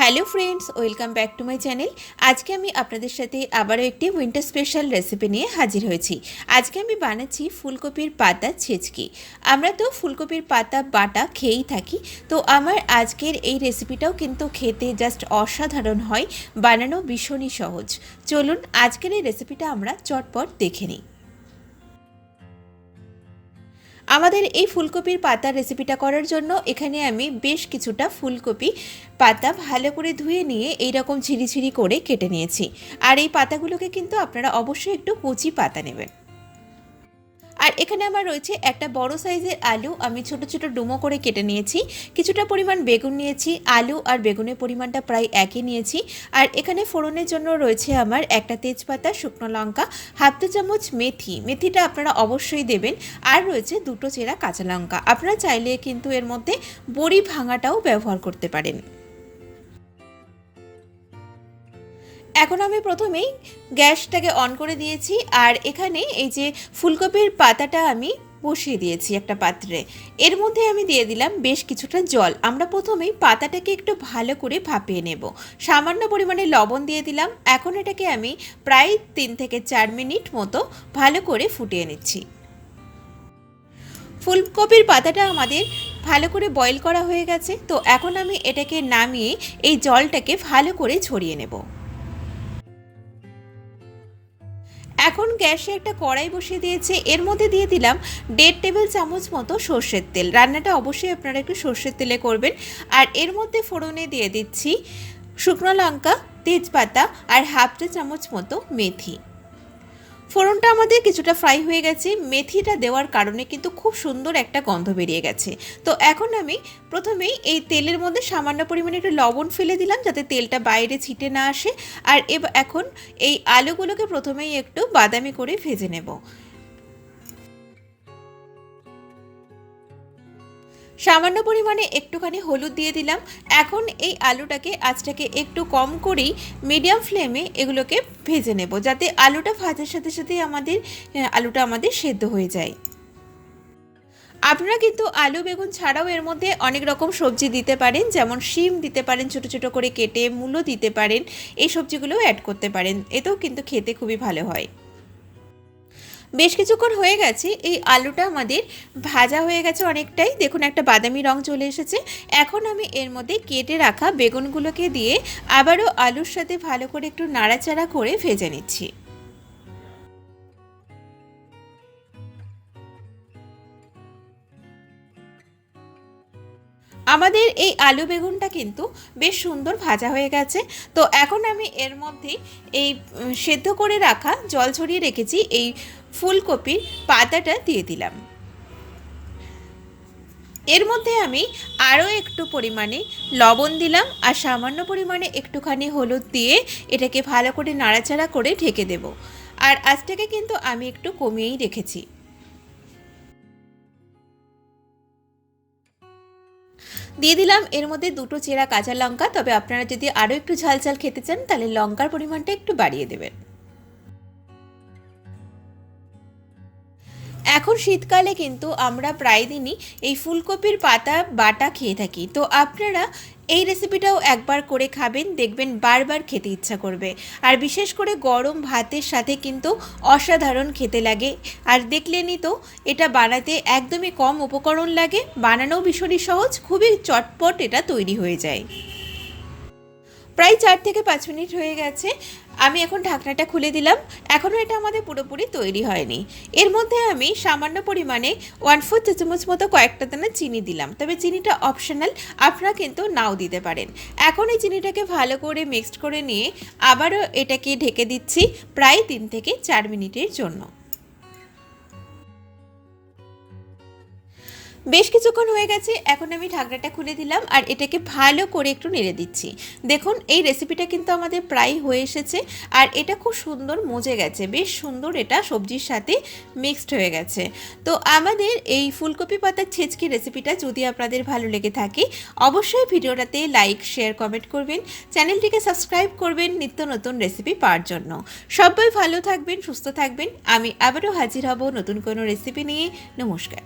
Hello friends, welcome back to my channel. আজকে আমি আপনাদের সাথে আবারও একটি উইন্টার স্পেশাল রেসিপি নিয়ে হাজির হয়েছি। আজকে আমি বানাচ্ছি ফুলকপির পাতা ছেচকি। আমরা তো ফুলকপির পাতা, বাটা খেয়েই থাকি, তো আমার আজকের এই রেসিপিটাও কিন্তু খেতে জাস্ট অসাধারণ হয়, বানানো ভীষণই সহজ। চলুন, আজকের এই রেসিপিটা আমরা চটপট দেখে নিই। আমাদের এই ফুলকপির পাতার রেসিপিটা করার জন্য এখানে আমি বেশ কিছুটা ফুলকপি পাতা ভালো করে ধুয়ে নিয়ে এইরকম ঝিরিঝিরি করে কেটে নিয়েছি। আর এই পাতাগুলোকে কিন্তু আপনারা অবশ্যই একটু কচি পাতা নেবেন। আর এখানে আমার রয়েছে একটা বড় সাইজের আলু। আমি ছোট ছোট ডুমো করে কেটে নিয়েছি। কিছুটা পরিমাণ বেগুন নিয়েছি। আলু আর বেগুনের পরিমাণটা প্রায় একই নিয়েছি। আর এখানে ফোড়নের জন্য রয়েছে আমার একটা তেজপাতা, শুকনো লঙ্কা, হাফ চা চামচ মেথি। মেথিটা আপনারা অবশ্যই দেবেন। আর রয়েছে দুটো চেরা কাঁচা লঙ্কা। আপনারা চাইলে কিন্তু এর মধ্যে বড়ি ভাঙাটাও ব্যবহার করতে পারেন। এখন আমি প্রথমেই গ্যাসটাকে অন করে দিয়েছি, আর এখানে এই যে ফুলকপির পাতাটা আমি বসিয়ে দিয়েছি একটা পাত্রে। এর মধ্যে আমি দিয়ে দিলাম বেশ কিছুটা জল। আমরা প্রথমেই পাতাটাকে একটু ভালো করে ভাপিয়ে নেব। সামান্য পরিমাণে লবণ দিয়ে দিলাম। এখন এটাকে আমি প্রায় তিন থেকে চার মিনিট মতো ভালো করে ফুটিয়ে নিচ্ছি। ফুলকপির পাতাটা আমাদের ভালো করে বয়েল করা হয়ে গেছে, তো এখন আমি এটাকে নামিয়ে এই জলটাকে ভালো করে ছড়িয়ে নেব। এখন গ্যাসে একটা কড়াই বসিয়ে দিয়েছে। এর মধ্যে দিয়ে দিলাম দেড় টেবিল চামচ মতো সর্ষের তেল। রান্নাটা অবশ্যই আপনারা একটু সর্ষের তেলে করবেন। আর এর মধ্যে ফোড়নে দিয়ে দিচ্ছি শুকনো লঙ্কা, তেজপাতা আর হাফ চামচ মতো মেথি। ফোড়নটা আমাদের কিছুটা ফ্রাই হয়ে গেছে। মেথিটা দেওয়ার কারণে কিন্তু খুব সুন্দর একটা গন্ধ বেরিয়ে গেছে। তো এখন আমি প্রথমেই এই তেলের মধ্যে সামান্য পরিমাণে একটু লবণ ফেলে দিলাম যাতে তেলটা বাইরে ছিটে না আসে। আর এখন এই আলুগুলোকে প্রথমেই একটু বাদামি করে ভেজে নেব। সামান্য পরিমাণে একটুখানি হলুদ দিয়ে দিলাম। এখন এই আলুটাকে, আঁচটাকে একটু কম করেই মিডিয়াম ফ্লেমে এগুলোকে ভেজে নেব, যাতে আলুটা ভাজার সাথে সাথে আমাদের আলুটা আমাদের সেদ্ধ হয়ে যায়। আপনারা কিন্তু আলু, বেগুন ছাড়াও এর মধ্যে অনেক রকম সবজি দিতে পারেন, যেমন শিম দিতে পারেন, ছোট ছোট করে কেটে, মূলো দিতে পারেন, এই সবজিগুলোও অ্যাড করতে পারেন। এতেও কিন্তু খেতে খুবই ভালো হয়। বেশ কিছুক্ষণ হয়ে গেছে, এই আলুটা আমাদের ভাজা হয়ে গেছে অনেকটাই। দেখুন, একটা বাদামি রং চলে এসেছে। এখন আমি এর মধ্যে কেটে রাখা বেগুনগুলোকে দিয়ে আবারও আলুর সাথে ভালো করে একটু নাড়াচাড়া করে ভেজে নিচ্ছি। আমাদের এই আলু বেগুনটা কিন্তু বেশ সুন্দর ভাজা হয়ে গেছে। তো এখন আমি এর মধ্যে এই সেদ্ধ করে রাখা জল ছড়িয়ে রেখেছি, এই ফুলকপির পাতাটা দিয়ে দিলাম। এর মধ্যে আমি আরও একটু পরিমাণে লবণ দিলাম আর সামান্য পরিমাণে একটুখানি হলুদ দিয়ে এটাকে ভালো করে নাড়াচাড়া করে ঢেকে দেব। আর আজটাকে কিন্তু আমি একটু কমিয়েই রেখেছি। দিয়ে দিলাম। এর মধ্যে দুটো চেরা কাঁচা লঙ্কা। তবে আপনারা যদি আরও একটু ঝাল ঝাল খেতে চান, তাহলে লঙ্কার পরিমাণটা একটু বাড়িয়ে দেবেন। এখন শীতকালে কিন্তু আমরা প্রায় দিনই এই ফুলকপির পাতা, বাটা খেয়ে থাকি। তো আপনারা এই রেসিপিটাও একবার করে খাবেন, দেখবেন বারবার খেতে ইচ্ছা করবে। আর বিশেষ করে গরম ভাতের সাথে কিন্তু অসাধারণ খেতে লাগে। আর দেখলেনই তো, এটা বানাতে একদমই কম উপকরণ লাগে, বানানোও ভীষণই সহজ, খুবই চটপট এটা তৈরি হয়ে যায়। প্রায় চার থেকে পাঁচ মিনিট হয়ে গেছে। আমি এখন ঢাকনাটা খুলে দিলাম। এখনও এটা আমাদের পুরোপুরি তৈরি হয়নি। এর মধ্যে আমি সামান্য পরিমাণে ওয়ান ফোর চা চামচ মতো কয়েকটা দানা চিনি দিলাম। তবে চিনিটা অপশনাল, আপনারা কিন্তু নাও দিতে পারেন। এখন এই চিনিটাকে ভালো করে মিক্সড করে নিয়ে আবারও এটাকে ঢেকে দিচ্ছি প্রায় তিন থেকে চার মিনিটের জন্য। বেশ কিছুক্ষণ হয়ে গেছে, এখন আমি ঢাকনাটা খুলে দিলাম আর এটাকে ভালো করে একটু নেড়ে দিচ্ছি। দেখুন, এই রেসিপিটা কিন্তু আমাদের প্রায় হয়ে এসেছে আর এটা খুব সুন্দর মজে গেছে, বেশ সুন্দর এটা সবজির সাথে মিক্সড হয়ে গেছে। তো আমাদের এই ফুলকপি পাতার ছেচকি রেসিপিটা যদি আপনাদের ভালো লেগে থাকে, অবশ্যই ভিডিওটাতে লাইক শেয়ার কমেন্ট করবেন, চ্যানেলটিকে সাবস্ক্রাইব করবেন নিত্য নতুন রেসিপি পাওয়ার জন্য। সবাই ভালো থাকবেন, সুস্থ থাকবেন, আমি আবারও হাজির হব নতুন কোনো রেসিপি নিয়ে। নমস্কার।